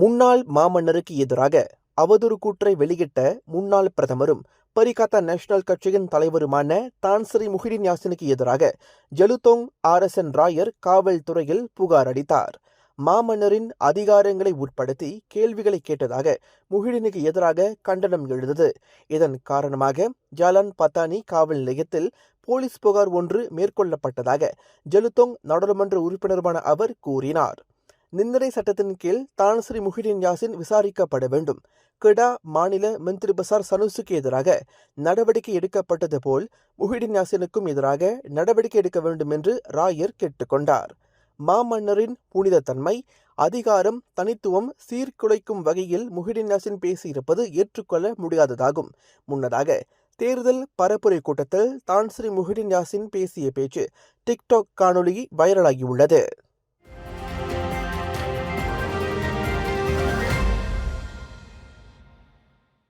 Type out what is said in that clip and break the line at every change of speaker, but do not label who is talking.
முன்னாள் மாமன்னருக்கு எதிராக அவதூறு கூற்றை வெளியிட்ட முன்னாள் பிரதமரும் பரிகாத்தா நேஷனல் கட்சியின் தலைவருமான தான்ஸ்ரீ முஹிடின் யாசினுக்கு எதிராக ஜெலுத்தோங் ஆர்எஸ்என் ராயர் காவல்துறையில் புகார் அளித்தார். மாமன்னரின் அதிகாரங்களை உட்படுத்தி கேள்விகளை கேட்டதாக முஹிடினுக்கு எதிராக கண்டனம் எழுந்தது. இதன் காரணமாக ஜாலான் பத்தானி காவல் நிலையத்தில் போலீஸ் புகார் ஒன்று மேற்கொள்ளப்பட்டதாக ஜெலுத்தோங் நாடாளுமன்ற உறுப்பினருமான அவர் கூறினார். நிந்தனை சட்டத்தின் கீழ் தான்ஸ்ரீ முஹிடின் யாசின் விசாரிக்கப்பட வேண்டும். கிடா மாநில மந்திரி பசார் சனுசுக்கு எதிராக நடவடிக்கை எடுக்கப்பட்டது போல் முஹிடின் யாசினுக்கும் எதிராக நடவடிக்கை எடுக்க வேண்டும் என்று ராயர் கேட்டுக்கொண்டார் மாமன்னரின் புனித தன்மை அதிகாரம் தனித்துவம் சீர்குலைக்கும் வகையில் முஹிடின் யாசின் பேசியிருப்பது ஏற்றுக்கொள்ள முடியாததாகும். முன்னதாக தேர்தல் பரப்புரை கூட்டத்தில் தான்ஸ்ரீ முஹிடின் யாசின் பேசிய பேச்சு டிக்டாக் காணொளி வைரலாகியுள்ளது.